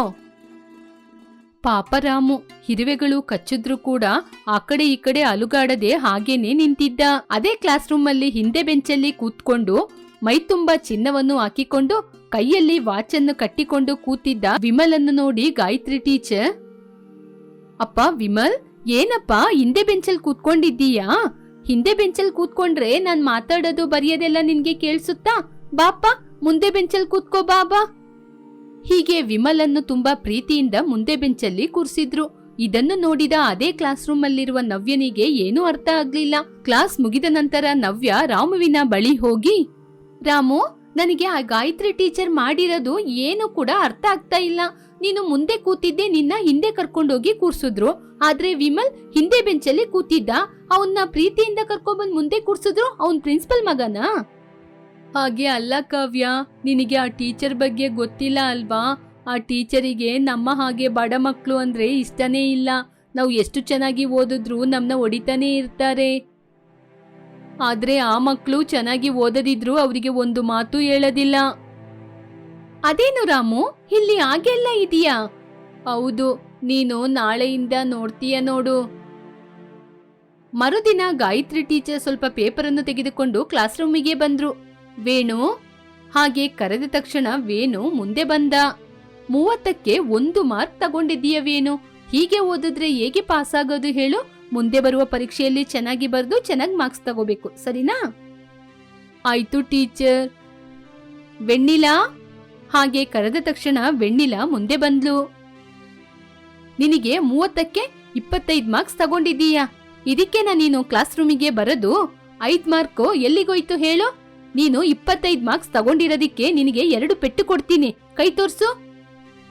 ಪಾಪ ರಾಮು, ಹಿರುವೆಗಳು ಕಚ್ಚಿದ್ರು ಕೂಡ ಆ ಕಡೆ ಈ ಕಡೆ ಅಲುಗಾಡದೆ ಹಾಗೇನೆ ನಿಂತಿದ್ದ. ಅದೇ ಕ್ಲಾಸ್ ರೂಮ್ ಅಲ್ಲಿ ಹಿಂದೆ ಬೆಂಚಲ್ಲಿ ಕೂತ್ಕೊಂಡು ಮೈ ತುಂಬಾ ಚಿನ್ನವನ್ನು ಹಾಕಿಕೊಂಡು ಕೈಯಲ್ಲಿ ವಾಚನ್ನು ಕಟ್ಟಿಕೊಂಡು ಕೂತಿದ್ದ ವಿಮಲನ್ನು ನೋಡಿ ಗಾಯತ್ರಿ ಟೀಚರ್. ಅಪ್ಪ ವಿಮಲ್, ಏನಪ್ಪ ಹಿಂದೆ ಬೆಂಚಲ್ಲಿ ಕೂತ್ಕೊಂಡಿದ್ದೀಯಾ? ಹಿಂದೆ ಬೆಂಚಲ್ಲಿ ಕೂತ್ಕೊಂಡ್ರೆ ನಾನ್ ಮಾತಾಡೋದು ಬರೆಯೋದೆಲ್ಲ ನಿನ್ಗೆ ಕೇಳಿಸುತ್ತಾ? ಬಾಪ ಮುಂದೆ ಬೆಂಚಲ್ಲಿ ಕೂತ್ಕೋ ಬಾಬಾ. ಹೀಗೆ ವಿಮಲನ್ನು ತುಂಬಾ ಪ್ರೀತಿಯಿಂದ ಮುಂದೆ ಬೆಂಚಲ್ಲಿ ಕೂರಿಸಿದ್ರು. ಇದನ್ನು ನೋಡಿದ ಅದೇ ಕ್ಲಾಸ್ ರೂಮ್ ಅಲ್ಲಿರುವ ನವ್ಯನಿಗೆ ಏನೂ ಅರ್ಥ ಆಗ್ಲಿಲ್ಲ. ಕ್ಲಾಸ್ ಮುಗಿದ ನಂತರ ನವ್ಯ ರಾಮುವಿನ ಬಳಿ ಹೋಗಿ ರಾಮು, ನನಗೆ ಆ ಗಾಯತ್ರಿ ಟೀಚರ್ ಮಾಡಿರೋದು ಏನು ಕೂಡ ಅರ್ಥ ಆಗ್ತಾ ಇಲ್ಲ. ನೀನು ಮುಂದೆ ಕೂತಿದ್ದೆ ನಿನ್ನ ಹಿಂದೆ ಕರ್ಕೊಂಡೋಗಿ ಕೂರ್ಸಿದ್ರು. ಆದ್ರೆ ವಿಮಲ್ ಹಿಂದೆ ಬೆಂಚಲ್ಲಿ ಕೂತಿದ್ದ. ಅವನ್ನ ಪ್ರೀತಿಯಿಂದ ಕರ್ಕೊಂಡ್ಬಂದ್ ಮುಂದೆ ಕೂರ್ಸಿದ್ರು ಅವನ್ ಪ್ರಿನ್ಸಿಪಲ್ ಮಗನ? ಹಾಗೆ ಅಲ್ಲ ಕಾವ್ಯ, ನಿನಗೆ ಆ ಟೀಚರ್ ಬಗ್ಗೆ ಗೊತ್ತಿಲ್ಲ ಅಲ್ವಾ? ಆ ಟೀಚರಿಗೆ ನಮ್ಮ ಹಾಗೆ ಬಡ ಮಕ್ಕಳು ಅಂದ್ರೆ ಇಷ್ಟನೇ ಇಲ್ಲ. ನಾವು ಎಷ್ಟು ಚೆನ್ನಾಗಿ ಓದಿದ್ರು ನಮ್ಮನ್ನ ಹೊಡಿತಾನೆ ಇರ್ತಾರೆ. ಆದ್ರೆ ಆ ಮಕ್ಕಳು ಚೆನ್ನಾಗಿ ಓದದಿದ್ರು ಅವರಿಗೆ ಒಂದು ಮಾತು ಹೇಳದಿಲ್ಲ. ಅದೇನು ರಾಮು? ಇಲ್ಲಿ ಹಾಗೆಲ್ಲ ಇದೆಯಾ? ಹೌದು, ನೀನು ನಾಳೆಯಿಂದ ನೋಡ್ತೀಯ ನೋಡು. ಮರುದಿನ ಗಾಯತ್ರಿ ಟೀಚರ್ ಸ್ವಲ್ಪ ಪೇಪರನ್ನು ತೆಗೆದುಕೊಂಡು ಕ್ಲಾಸ್ ರೂಮಿಗೆ ಬಂದ್ರು. ವೇಣು? ಹಾಗೆ ಕರೆದ ತಕ್ಷಣ ವೇಣು ಮುಂದೆ ಬಂದ. ಮೂವತ್ತಕ್ಕೆ ಒಂದು ಮಾರ್ಕ್ ತಗೊಂಡಿದ್ದೀಯ ವೇಣು? ಹೀಗೆ ಓದಿದ್ರೆ ಹೇಗೆ ಪಾಸ್ ಆಗೋದು ಹೇಳು? ಮುಂದೆ ಬರುವ ಪರೀಕ್ಷೆಯಲ್ಲಿ ಚೆನ್ನಾಗಿ ಬರೆದು ಚೆನ್ನಾಗಿ ಮಾರ್ಕ್ಸ್ ತಗೋಬೇಕು. ಸರಿನಾ? ಆಯ್ತು ಟೀಚರ್. ವೆಣ್ಣಿಲಾ? ಹಾಗೆ ಕರೆದ ತಕ್ಷಣ ವೆಣ್ಣಿಲಾ ಮುಂದೆ ಬಂದ್ಲು. ನಿನಗೆ ಮೂವತ್ತಕ್ಕೆ ಇಪ್ಪತ್ತೈದು ಮಾರ್ಕ್ಸ್ ತಗೊಂಡಿದ್ದೀಯಾ? ಇದಕ್ಕೆನಾ ನೀನು ಕ್ಲಾಸ್ ರೂಮಿಗೆ ಬರೋದು ಐದ್ ಮಾರ್ಕು ಎಲ್ಲಿಗೋಯ್ತು ಹೇಳು? ನೀನು ಇಪ್ಪತ್ತೈದು ಮಾರ್ಕ್ಸ್ ತಗೊಂಡಿರೋದಿಕ್ಕೆ ನಿನಗೆ ಎರಡು ಪೆಟ್ಟು ಕೊಡ್ತೀನಿ. ಕೈ ತೋರ್ಸು.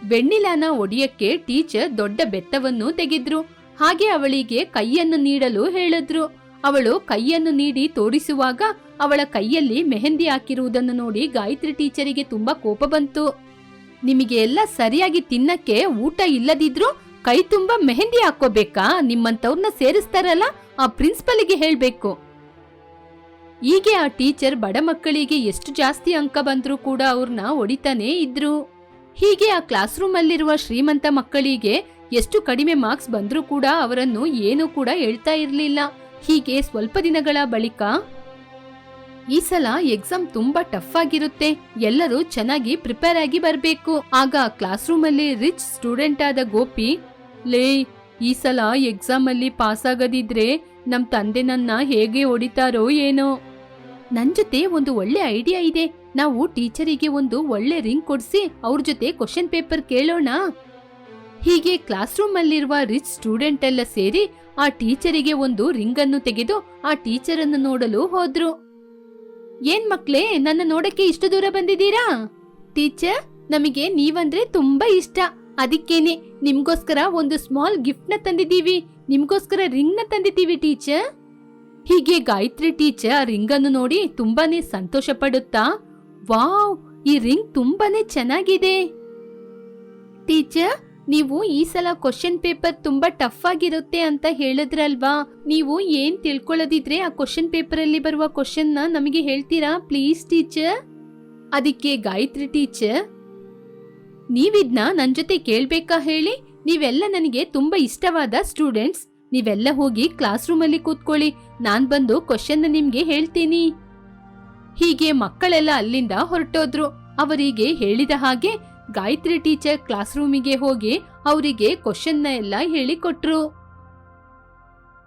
ವೆಣ್ಣಿಲಾನ ಒಡಿಯಕ್ಕೆ ಟೀಚರ್ ದೊಡ್ಡ ಬೆತ್ತವನ್ನು ತೆಗೆದ್ರು. ಹಾಗೆ ಅವಳಿಗೆ ಕೈಯನ್ನು ನೀಡಲು ಹೇಳಿದ್ರು. ಅವಳು ಕೈಯನ್ನು ನೀಡಿ ತೋರಿಸುವಾಗ ಅವಳ ಕೈಯಲ್ಲಿ ಮೆಹಂದಿ ಹಾಕಿರುವುದನ್ನು ನೋಡಿ ಗಾಯತ್ರಿ ಟೀಚರಿಗೆ ತುಂಬಾ ಕೋಪ ಬಂತು. ನಿಮಗೆ ಎಲ್ಲ ಸರಿಯಾಗಿ ತಿನ್ನಕ್ಕೆ ಊಟ ಇಲ್ಲದಿದ್ರು ಕೈ ತುಂಬಾ ಮೆಹಂದಿ ಹಾಕೋಬೇಕಾ ನಿಮ್ಮಂತವ್ರನ್ನ ಸೇರಿಸ್ತಾರಲ್ಲ, ಆ ಪ್ರಿನ್ಸಿಪಲ್ಗೆ ಹೇಳ್ಬೇಕು. ಹೀಗೆ ಆ ಟೀಚರ್ ಬಡ ಮಕ್ಕಳಿಗೆ ಎಷ್ಟು ಜಾಸ್ತಿ ಅಂಕ ಬಂದರೂ ಕೂಡ ಅವ್ರನ್ನ ಹೊಡಿತಾನೇ ಇದ್ರು. ಹೀಗೆ ಆ ಕ್ಲಾಸ್ ರೂಮ್ ಅಲ್ಲಿರುವ ಶ್ರೀಮಂತ ಮಕ್ಕಳಿಗೆ ಎಷ್ಟು ಕಡಿಮೆ ಮಾರ್ಕ್ಸ್ ಬಂದ್ರೂ ಕೂಡ ಅವರನ್ನು ಏನೂ ಕೂಡ ಹೇಳ್ತಾ ಇರ್ಲಿಲ್ಲ. ಹೀಗೆ ಸ್ವಲ್ಪ ದಿನಗಳ ಬಳಿಕ ಈ ಸಲ ಎಕ್ಸಾಮ್ ತುಂಬಾ ಟಫ್ ಆಗಿರುತ್ತೆ. ಎಲ್ಲರೂ ಚೆನ್ನಾಗಿ ಪ್ರಿಪೇರ್ ಆಗಿ ಬರ್ಬೇಕು. ಆಗ ಕ್ಲಾಸ್ ರೂಮ್ ಅಲ್ಲಿ ರಿಚ್ ಸ್ಟೂಡೆಂಟ್ ಆದ ಗೋಪಿ, ಲೇ, ಈ ಸಲ ಎಕ್ಸಾಮ್ ಅಲ್ಲಿ ಪಾಸ್ ಆಗದಿದ್ರೆ ನಮ್ ತಂದೆ ನನ್ನ ಹೇಗೆ ಹೊಡಿತಾರೋ ಏನೋ? ನನ್ ಜೊತೆ ಒಂದು ಒಳ್ಳೆ ಐಡಿಯಾ ಇದೆ. ನಾವು ಟೀಚರಿಗೆ ಒಂದು ಒಳ್ಳೆ ರಿಂಗ್ ಕೊಡ್ಸಿ ಅವ್ರ ಜೊತೆ ಕ್ವಶನ್ ಪೇಪರ್ ಕೇಳೋಣ. ಹೀಗೆ ಕ್ಲಾಸ್ ರೂಮ್ ಅಲ್ಲಿರುವ ರಿಚ್ ಸ್ಟೂಡೆಂಟ್ ಎಲ್ಲ ಸೇರಿ ಆ ಟೀಚರಿಗೆ ಒಂದು ರಿಂಗ್ ಅನ್ನು ತೆಗೆದು ಆ ಟೀಚರ್ ಅನ್ನು ನೋಡಲು ಹೋದ್ರು. ಏನ್ ಮಕ್ಳೇ, ನನ್ನ ನೋಡಕ್ಕೆ ಇಷ್ಟು ದೂರ ಬಂದಿದ್ದೀರಾ? ಟೀಚರ್, ನಮಗೆ ನೀವಂದ್ರೆ ತುಂಬಾ ಇಷ್ಟ. ಅದಕ್ಕೇನೆ, ನಿಮ್ಗೋಸ್ಕರ ಒಂದು ಸ್ಮಾಲ್ ಗಿಫ್ಟ್ನ ತಂದಿದ್ದೀವಿ. ನಿಮ್ಗೋಸ್ಕರ ರಿಂಗ್ನ ತಂದಿದ್ದೀವಿ ಟೀಚರ್. ಹೀಗೆ ಗಾಯತ್ರಿ ಟೀಚರ್ ಆ ರಿಂಗ್ ಅನ್ನು ನೋಡಿ ತುಂಬಾನೇ ಸಂತೋಷ ಪಡುತ್ತಾ, ವಾವ್, ಈ ರಿಂಗ್ ತುಂಬಾನೇ ಚೆನ್ನಾಗಿದೆ. ಟೀಚರ್ ನೀವು ಈ ಸಲ ಕ್ವಶನ್ ಪೇಪರ್ ತುಂಬಾ ಟಫ್ ಆಗಿರುತ್ತೆ ಅಂತ ಹೇಳಿದ್ರಲ್ವಾ? ನೀವು ಏನ್ ತಿಳ್ಕೊಳ್ಳೋದಿದ್ರೆ ಆ ಕ್ವಶನ್ ಪೇಪರ್ ಅಲ್ಲಿ ಬರುವ ಕ್ವಶನ್ನ ನಮಗೆ ಹೇಳ್ತೀರಾ ಪ್ಲೀಸ್ ಟೀಚರ್ ಅದಕ್ಕೆ ಗಾಯತ್ರಿ ಟೀಚರ್ ನೀವಿದ್ನ ನನ್ ಜೊತೆ ಕೇಳ್ಬೇಕಾ ಹೇಳಿ? ನೀವೆಲ್ಲ ನನಗೆ ತುಂಬಾ ಇಷ್ಟವಾದ ಸ್ಟೂಡೆಂಟ್ಸ್ ನೀವೆಲ್ಲ ಹೋಗಿ ಕ್ಲಾಸ್ ರೂಮ್ ಅಲ್ಲಿ ಕೂತ್ಕೊಳ್ಳಿ. ನಾನ್ ಬಂದು ಕ್ವಶನ್ ನಿಮ್ಗೆ ಹೇಳ್ತೀನಿ. ಹೀಗೆ ಮಕ್ಕಳೆಲ್ಲ ಅಲ್ಲಿಂದ ಹೊರಟೋದ್ರು. ಅವರಿಗೆ ಹೇಳಿದ ಹಾಗೆ ಗಾಯತ್ರಿ ಟೀಚರ್ ಕ್ಲಾಸ್ ರೂಮಿಗೆ ಹೋಗಿ ಅವರಿಗೆ ಕ್ವಶನ್ನ ಎಲ್ಲ ಹೇಳಿಕೊಟ್ರು.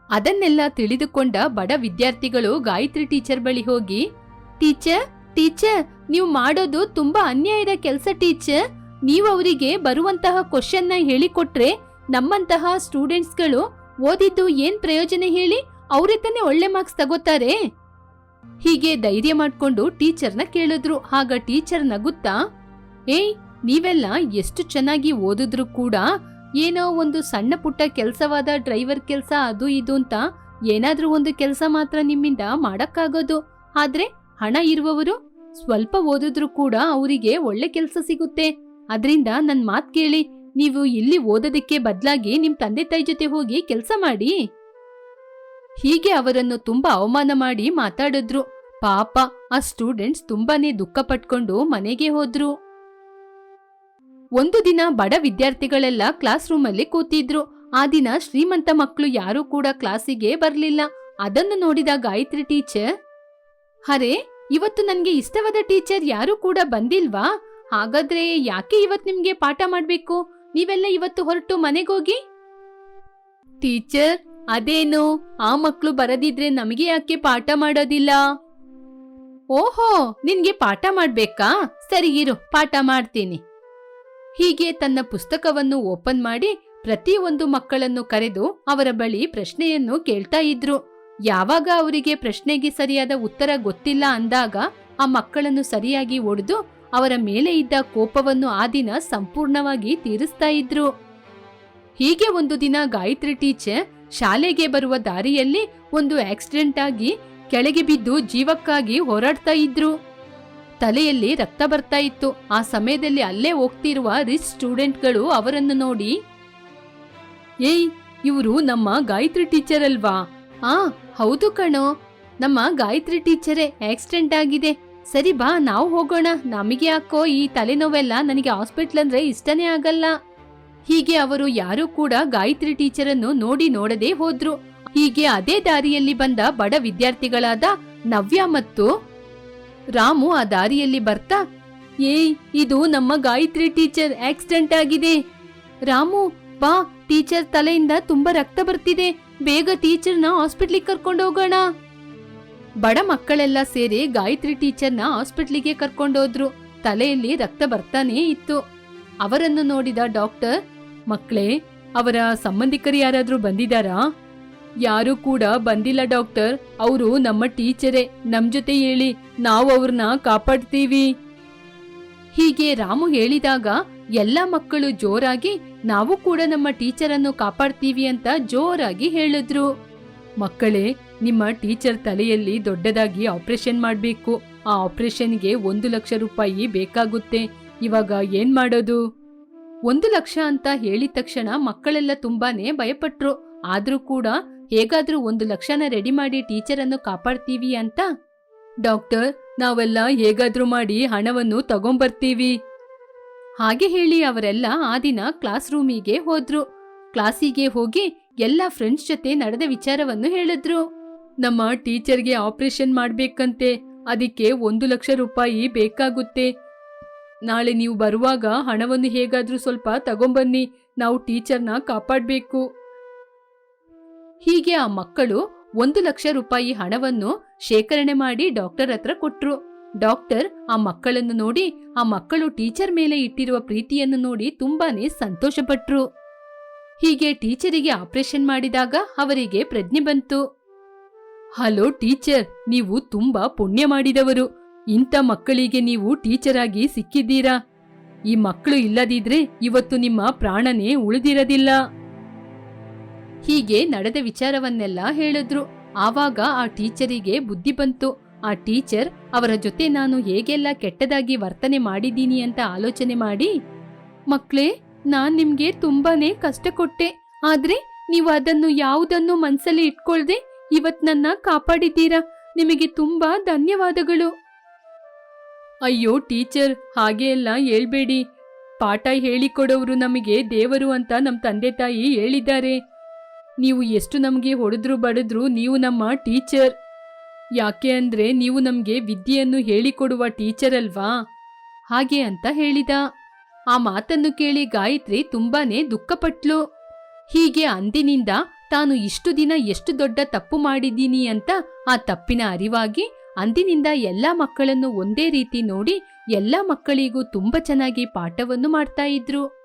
ಅದನ್ನೆಲ್ಲ ತಿಳಿದುಕೊಂಡ ಬಡ ವಿದ್ಯಾರ್ಥಿಗಳು ಗಾಯತ್ರಿ ಟೀಚರ್ ಬಳಿ ಹೋಗಿ, ಟೀಚರ್ ಟೀಚರ್, ನೀವು ಮಾಡೋದು ತುಂಬಾ ಅನ್ಯಾಯದ ಕೆಲಸ ಟೀಚರ್. ನೀವು ಅವರಿಗೆ ಬರುವಂತಹ ಕ್ವಶನ್ನ ಹೇಳಿಕೊಟ್ರೆ ನಮ್ಮಂತಹ ಸ್ಟೂಡೆಂಟ್ಸ್ಗಳು ಓದಿದ್ದು ಏನ್ ಪ್ರಯೋಜನ ಹೇಳಿ? ಅವರೇ ಒಳ್ಳೆ ಮಾರ್ಕ್ಸ್ ತಗೋತಾರೆ. ಹೀಗೆ ಧೈರ್ಯ ಮಾಡ್ಕೊಂಡು ಟೀಚರ್ನ ಕೇಳಿದ್ರು. ಆಗ ಟೀಚರ್ ನಗುತ್ತಾ, ಏಯ್ ನೀವೆಲ್ಲ ಎಷ್ಟು ಚೆನ್ನಾಗಿ ಓದಿದ್ರು ಕೂಡ ಏನೋ ಒಂದು ಸಣ್ಣ ಪುಟ್ಟ ಕೆಲಸವಾದ ಡ್ರೈವರ್ ಕೆಲಸ ಅದು ಇದು ಅಂತ ಏನಾದ್ರೂ ಒಂದು ಕೆಲಸ ಮಾತ್ರ ನಿಮ್ಮಿಂದ ಮಾಡಕ್ಕಾಗೋದು. ಆದ್ರೆ ಹಣ ಇರುವವರು ಸ್ವಲ್ಪ ಓದಿದ್ರು ಕೂಡ ಅವರಿಗೆ ಒಳ್ಳೆ ಕೆಲಸ ಸಿಗುತ್ತೆ. ಅದರಿಂದ ನನ್ ಮಾತ್ ಕೇಳಿ, ನೀವು ಇಲ್ಲಿ ಓದೋದಕ್ಕೆ ಬದ್ಲಾಗಿ ನಿಮ್ ತಂದೆ ತಾಯಿ ಜೊತೆ ಹೋಗಿ ಕೆಲಸ ಮಾಡಿ. ಹೀಗೆ ಅವರನ್ನು ತುಂಬಾ ಅವಮಾನ ಮಾಡಿ ಮಾತಾಡಿದ್ರು. ಪಾಪ, ಆ ಸ್ಟೂಡೆಂಟ್ಸ್ ತುಂಬಾನೇ ದುಃಖ ಪಟ್ಕೊಂಡು ಮನೆಗೆ ಹೋದ್ರು. ಒಂದು ದಿನ ಬಡ ವಿದ್ಯಾರ್ಥಿಗಳೆಲ್ಲ ಕ್ಲಾಸ್ ರೂಮ್ ಅಲ್ಲಿ ಕೂತಿದ್ರು. ಆ ದಿನ ಶ್ರೀಮಂತ ಮಕ್ಕಳು ಯಾರೂ ಕೂಡ ಕ್ಲಾಸಿಗೆ ಬರ್ಲಿಲ್ಲ. ಅದನ್ನು ನೋಡಿದ ಗಾಯತ್ರಿ ಟೀಚರ್ ಹರೇ ಇವತ್ತು ನನ್ಗೆ ಇಷ್ಟವಾದ ಟೀಚರ್ ಯಾರೂ ಕೂಡ ಬಂದಿಲ್ವಾ? ಹಾಗಾದ್ರೆ ಯಾಕೆ ಇವತ್ತು ನಿಮ್ಗೆ ಪಾಠ ಮಾಡ್ಬೇಕು? ನೀವೆಲ್ಲ ಇವತ್ತು ಹೊರಟು ಮನೆಗೋಗಿ? ಟೀಚರ್ ಅದೇನು? ಆ ಮಕ್ಕಳು ಬರದಿದ್ರೆ ನಮಗೆ ಯಾಕೆ ಪಾಠ ಮಾಡೋದಿಲ್ಲ? ಓಹೋ, ನಿನ್ಗೆ ಪಾಠ ಮಾಡ್ಬೇಕಾ? ಸರಿ ಇರು, ಪಾಠ ಮಾಡ್ತೀನಿ. ಹೀಗೆ ತನ್ನ ಪುಸ್ತಕವನ್ನು ಓಪನ್ ಮಾಡಿ ಪ್ರತಿಯೊಂದು ಮಕ್ಕಳನ್ನು ಕರೆದು ಅವರ ಬಳಿ ಪ್ರಶ್ನೆಯನ್ನು ಕೇಳ್ತಾ ಇದ್ರು. ಯಾವಾಗ ಅವರಿಗೆ ಪ್ರಶ್ನೆಗೆ ಸರಿಯಾದ ಉತ್ತರ ಗೊತ್ತಿಲ್ಲ ಅಂದಾಗ ಆ ಮಕ್ಕಳನ್ನು ಸರಿಯಾಗಿ ಒಡೆದು ಅವರ ಮೇಲೆ ಇದ್ದ ಕೋಪವನ್ನು ಆ ದಿನ ಸಂಪೂರ್ಣವಾಗಿ ತೀರಿಸ್ತಾ ಇದ್ರು. ಹೀಗೆ ಒಂದು ದಿನ ಗಾಯತ್ರಿ ಟೀಚರ್ ಶಾಲೆಗೆ ಬರುವ ದಾರಿಯಲ್ಲಿ ಒಂದು ಆಕ್ಸಿಡೆಂಟ್ ಆಗಿ ಕೆಳಗೆ ಬಿದ್ದು ಜೀವಕ್ಕಾಗಿ ಹೋರಾಡ್ತಾ ಇದ್ರು. ತಲೆಯಲ್ಲಿ ರಕ್ತ ಬರ್ತಾ ಇತ್ತು. ಆ ಸಮಯದಲ್ಲಿ ಅಲ್ಲೇ ಹೋಗ್ತಿರುವ ರಿಚ್ ಸ್ಟೂಡೆಂಟ್ಗಳು ಅವರನ್ನು ನೋಡಿ, ಏಯ್, ಇವರು ನಮ್ಮ ಗಾಯತ್ರಿ ಟೀಚರ್ ಅಲ್ವಾ? ಆ, ಹೌದು ಕಣೋ. ನಮ್ಮ ಗಾಯತ್ರಿ ಟೀಚರೇ, ಆಕ್ಸಿಡೆಂಟ್ ಆಗಿದೆ. ಸರಿ ಬಾ, ನಾವು ಹೋಗೋಣ. ನಮಗೆ ಯಾಕೋ ಈ ತಲೆನೋವೆಲ್ಲ ನನಗೆ ಹಾಸ್ಪಿಟ್ಲ್ ಅಂದ್ರೆ ಇಷ್ಟನೇ ಆಗಲ್ಲ. ಹೀಗೆ ಅವರು ಯಾರೂ ಕೂಡ ಗಾಯತ್ರಿ ಟೀಚರನ್ನು ನೋಡಿ ನೋಡದೆ ಹೋದ್ರು. ಹೀಗೆ ಅದೇ ದಾರಿಯಲ್ಲಿ ಬಂದ ಬಡ ವಿದ್ಯಾರ್ಥಿಗಳಾದ ನವ್ಯ ಮತ್ತು ರಾಮು ಆ ದಾರಿಯಲ್ಲಿ ಬರ್ತಾ, ಏಯ್, ಇದು ನಮ್ಮ ಗಾಯತ್ರಿ ಟೀಚರ್ ಆಕ್ಸಿಡೆಂಟ್ ಆಗಿದೆ. ರಾಮು, ಬಾ, ಟೀಚರ್ ತಲೆಯಿಂದ ತುಂಬಾ ರಕ್ತ ಬರ್ತಿದೆ. ಬೇಗ ಟೀಚರ್ನ ಹಾಸ್ಪಿಟ್ಲಿಗೆ ಕರ್ಕೊಂಡು ಹೋಗೋಣ ಬಡ ಮಕ್ಕಳೆಲ್ಲ ಸೇರಿ ಗಾಯತ್ರಿ ಟೀಚರ್ನ ಹಾಸ್ಪಿಟ್ಲಿಗೆ ಕರ್ಕೊಂಡೋದ್ರು. ತಲೆಯಲ್ಲಿ ರಕ್ತ ಬರ್ತಾನೇ ಇತ್ತು. ಅವರನ್ನು ನೋಡಿದ ಡಾಕ್ಟರ್ ಮಕ್ಕಳೇ ಅವರ ಸಂಬಂಧಿಕರು ಯಾರಾದ್ರೂ ಬಂದಿದಾರಾ ಯಾರು ಕೂಡ ಬಂದಿಲ್ಲ, ಡಾಕ್ಟರ್. ಅವರು ನಮ್ಮ ಟೀಚರೇ. ನಮ್ ಜೊತೆ ಹೇಳಿ ನಾವು ಅವ್ರನ್ನ ಕಾಪಾಡ್ತೀವಿ. ಹೀಗೆ ರಾಮು ಹೇಳಿದಾಗ ಎಲ್ಲ ಮಕ್ಕಳು ಜೋರಾಗಿ, ನಾವು ಕೂಡ ನಮ್ಮ ಟೀಚರನ್ನು ಕಾಪಾಡ್ತೀವಿ ಅಂತ ಜೋರಾಗಿ ಹೇಳಿದ್ರು. ಮಕ್ಕಳೇ, ನಿಮ್ಮ ಟೀಚರ್ ತಲೆಯಲ್ಲಿ ದೊಡ್ಡದಾಗಿ ಆಪರೇಷನ್ ಮಾಡಬೇಕು. ಆ ಆಪರೇಷನ್ಗೆ ಒಂದು ಲಕ್ಷ ರೂಪಾಯಿ ಬೇಕಾಗುತ್ತೆ. ಇವಾಗ ಏನ್ ಮಾಡೋದು? ಒಂದು ಲಕ್ಷ ಅಂತ ಹೇಳಿದ ತಕ್ಷಣ ಮಕ್ಕಳೆಲ್ಲ ತುಂಬಾನೇ ಭಯಪಟ್ರು. ಆದ್ರೂ ಕೂಡ ಹೇಗಾದ್ರೂ ಒಂದು ಲಕ್ಷನ ರೆಡಿ ಮಾಡಿ ಟೀಚರನ್ನು ಕಾಪಾಡ್ತೀವಿ ಅಂತ? ಡಾಕ್ಟರ್ ನಾವೆಲ್ಲ ಹೇಗಾದ್ರೂ ಮಾಡಿ ಹಣವನ್ನು ತಗೊಂಬರ್ತೀವಿ. ಹಾಗೆ ಹೇಳಿ ಅವರೆಲ್ಲ ಆ ದಿನ ಕ್ಲಾಸ್ ರೂಮಿಗೆ ಹೋದ್ರು. ಕ್ಲಾಸಿಗೆ ಹೋಗಿ ಎಲ್ಲ ಫ್ರೆಂಡ್ಸ್ ಜೊತೆ ನಡೆದ ವಿಚಾರವನ್ನು ಹೇಳಿದ್ರು. ನಮ್ಮ ಟೀಚರ್ಗೆ ಆಪರೇಷನ್ ಮಾಡ್ಬೇಕಂತೆ. ಅದಕ್ಕೆ ಒಂದು ಲಕ್ಷ ರೂಪಾಯಿ ಬೇಕಾಗುತ್ತೆ. ನಾಳೆ ನೀವು ಬರುವಾಗ ಹಣವನ್ನು ಹೇಗಾದ್ರೂ ಸ್ವಲ್ಪ ತಗೊಂಬನ್ನಿ. ನಾವು ಟೀಚರ್ನ ಕಾಪಾಡಬೇಕು. ಹೀಗೆ ಆ ಮಕ್ಕಳು ಒಂದು ಲಕ್ಷ ರೂಪಾಯಿ ಹಣವನ್ನು ಶೇಖರಣೆ ಮಾಡಿ ಡಾಕ್ಟರ್ ಹತ್ರ ಕೊಟ್ರು. ಡಾಕ್ಟರ್ ಆ ಮಕ್ಕಳನ್ನು ನೋಡಿ, ಆ ಮಕ್ಕಳು ಟೀಚರ್ ಮೇಲೆ ಇಟ್ಟಿರುವ ಪ್ರೀತಿಯನ್ನು ನೋಡಿ ತುಂಬಾನೇ ಸಂತೋಷಪಟ್ರು. ಹೀಗೆ ಟೀಚರಿಗೆ ಆಪರೇಷನ್ ಮಾಡಿದಾಗ ಅವರಿಗೆ ಪ್ರಜ್ಞೆ ಬಂತು. ಹಲೋ ಟೀಚರ್, ನೀವು ತುಂಬಾ ಪುಣ್ಯ ಮಾಡಿದವರು. ಇಂಥ ಮಕ್ಕಳಿಗೆ ನೀವು ಟೀಚರ್ ಆಗಿ ಸಿಕ್ಕಿದ್ದೀರಾ? ಈ ಮಕ್ಕಳು ಇಲ್ಲದಿದ್ರೆ ಇವತ್ತು ನಿಮ್ಮ ಪ್ರಾಣನೇ ಉಳಿದಿರದಿಲ್ಲ. ಹೀಗೆ ನಡೆದ ವಿಚಾರವನ್ನೆಲ್ಲ ಹೇಳಿದ್ರು. ಆವಾಗ ಆ ಟೀಚರಿಗೆ ಬುದ್ಧಿ ಬಂತು. ಆ ಟೀಚರ್, ಅವರ ಜೊತೆ ನಾನು ಹೇಗೆಲ್ಲ ಕೆಟ್ಟದಾಗಿ ವರ್ತನೆ ಮಾಡಿದ್ದೀನಿ ಅಂತ ಆಲೋಚನೆ ಮಾಡಿ, ಮಕ್ಳೇ, ನಾನ್ ನಿಮ್ಗೆ ತುಂಬಾನೇ ಕಷ್ಟ ಕೊಟ್ಟೆ. ಆದ್ರೆ, ನೀವು ಅದನ್ನು ಯಾವುದನ್ನು ಮನ್ಸಲ್ಲಿ ಇಟ್ಕೊಳ್ದೆ ಇವತ್ ನನ್ನ ಕಾಪಾಡಿದ್ದೀರಾ? ನಿಮಗೆ ತುಂಬಾ ಧನ್ಯವಾದಗಳು. ಅಯ್ಯೋ, ಟೀಚರ್, ಹಾಗೆ ಎಲ್ಲ ಹೇಳ್ಬೇಡಿ. ಪಾಠ ಹೇಳಿಕೊಡೋರು ನಮಗೆ ದೇವರು ಅಂತ ನಮ್ಮ ತಂದೆ ತಾಯಿ ಹೇಳಿದ್ದಾರೆ. ನೀವು ಎಷ್ಟು ನಮಗೆ ಹೊಡೆದ್ರು ಬಡಿದ್ರು ನೀವು ನಮ್ಮ ಟೀಚರ್. ಯಾಕೆ ಅಂದ್ರೆ ನೀವು ನಮಗೆ ವಿದ್ಯೆಯನ್ನು ಹೇಳಿಕೊಡುವ ಟೀಚರ್ ಅಲ್ವಾ? ಹಾಗೆ ಅಂತ ಹೇಳಿದ. ಆ ಮಾತನ್ನು ಕೇಳಿ ಗಾಯತ್ರಿ ತುಂಬಾನೇ ದುಃಖಪಟ್ಲು. ಹೀಗೆ ಅಂದಿನಿಂದ ತಾನು ಇಷ್ಟು ದಿನ ಎಷ್ಟು ದೊಡ್ಡ ತಪ್ಪು ಮಾಡಿದ್ದೀನಿ ಅಂತ ಆ ತಪ್ಪಿನ ಅರಿವಾಗಿ ಅಂದಿನಿಂದ ಎಲ್ಲ ಮಕ್ಕಳನ್ನು ಒಂದೇ ರೀತಿ ನೋಡಿ ಎಲ್ಲ ಮಕ್ಕಳಿಗೂ ತುಂಬಾ ಚೆನ್ನಾಗಿ ಪಾಠವನ್ನು ಮಾಡ್ತಾ ಇದ್ರು.